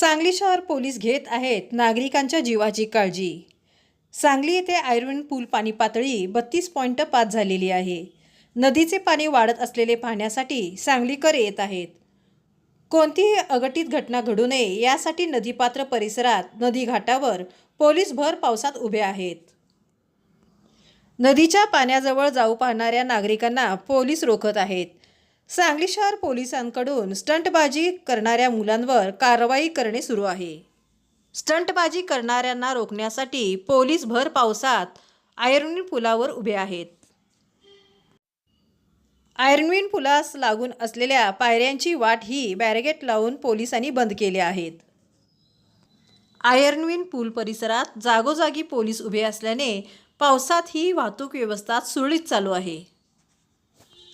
सांगली शहर पोलीस घेत आहेत नागरिकांच्या जीवाची काळजी. सांगली येथे आयर्विन पूल पाणी पातळी बत्तीस पॉईंट पाच झालेली आहे. नदीचे पाणी वाढत असलेले पाहण्यासाठी सांगलीकर येत आहेत. कोणतीही अघटित घटना घडू नये यासाठी नदीपात्र परिसरात नदी घाटावर पोलीस भर पावसात उभे आहेत. नदीच्या पाण्याजवळ जाऊ पाहणाऱ्या नागरिकांना पोलीस रोखत आहेत. सांगली शहर पोलिसांकडून स्टंटबाजी करणाऱ्या मुलांवर कारवाई करणे सुरू आहे. स्टंटबाजी करणाऱ्यांना रोखण्यासाठी पोलीस भर पावसात आयर्विन पुलावर उभे आहेत. आयर्विन पुलास लागून असलेल्या पायऱ्यांची वाट ही बॅरिगेट लावून पोलिसांनी बंद केले आहेत. आयर्नविन पूल परिसरात जागोजागी पोलीस उभे असल्याने पावसात ही वाहतूक व्यवस्था सुरळीत चालू आहे.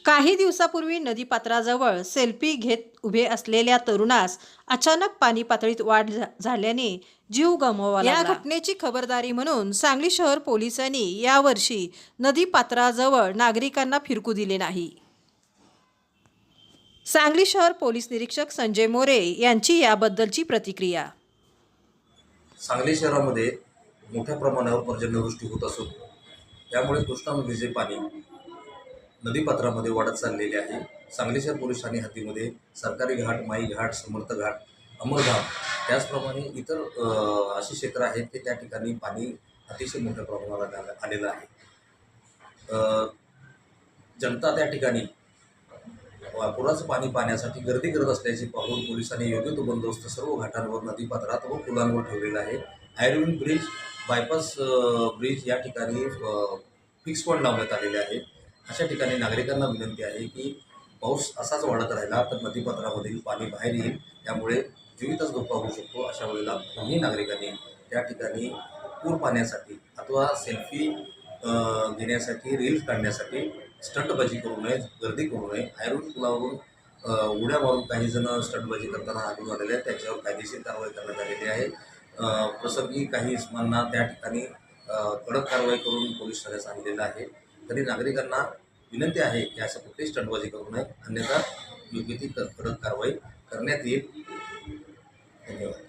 काही दिवसापूर्वी नदीपात्राजवळ सेल्फी घेत उभे असलेल्या तरुणास अचानक पाणी पातळीत वाढ झाल्याने जीव गमवावा या घटनेची खबरदारी म्हणून सांगली शहर पोलिसांनी यावर्षी नदीपात्राजवळ नागरिकांना फिरकू दिले नाही. सांगली शहर पोलीस निरीक्षक संजय मोरे यांची याबद्दलची प्रतिक्रिया. सांगली शहरामध्ये मोठ्या प्रमाणावर पर्जन्यवृष्टी होत असून त्यामुळे कृष्णा नदीचे पाणी. नदीपात्रामध्ये वाढत चाललेली आहे. सांगली शहर पोलीस ठाणे हद्दीमध्ये सरकारी घाट माई घाट समर्थ घाट अमरधाम त्याचप्रमाणे इतर अशी क्षेत्र आहेत की त्या ठिकाणी पाणी अतिशय मोठ्या प्रमाणात आलेलं आहे. जनता त्या ठिकाणी पुराचं पाणी पाण्यासाठी गर्दी करत असल्याची पाहून पोलिसांनी योग्य तो बंदोबस्त सर्व घाटांवर नदीपात्रात व पुलांवर ठेवलेला आहे. आयर्विन ब्रिज बायपास ब्रिज या ठिकाणी फिक्स पॉईंट लावण्यात आलेले आहे. अशा ठिकाणी नागरिकांना विनंती आहे की पाऊस असाच वाढत राहिला तर नदीपात्रामधील पाणी बाहेर येईल. त्यामुळे जीवितच धोका होऊ शकतो अशा वेळेला दोन्ही नागरिकांनी त्या ठिकाणी पूर पाण्यासाठी अथवा सेल्फी घेण्यासाठी रील्स काढण्यासाठी स्टंटबाजी करू नये गर्दी करू नये. आयर्विन पुलावरून उड्या मारून काही जण स्टंटबाजी करताना आढळून आलेले आहेत. त्याच्यावर कायदेशीर कारवाई करण्यात आलेली आहे. प्रसंगी काही इस्मांना त्या ठिकाणी कडक कारवाई करून पोलीस ठाण्यात आणलेलं आहे. तरी नागरिकांना विनंती आहे की असं कुठलीही स्टंटबाजी करू नये. अन्यथा योग्य ती क- कडक कारवाई करण्यात येईल. धन्यवाद.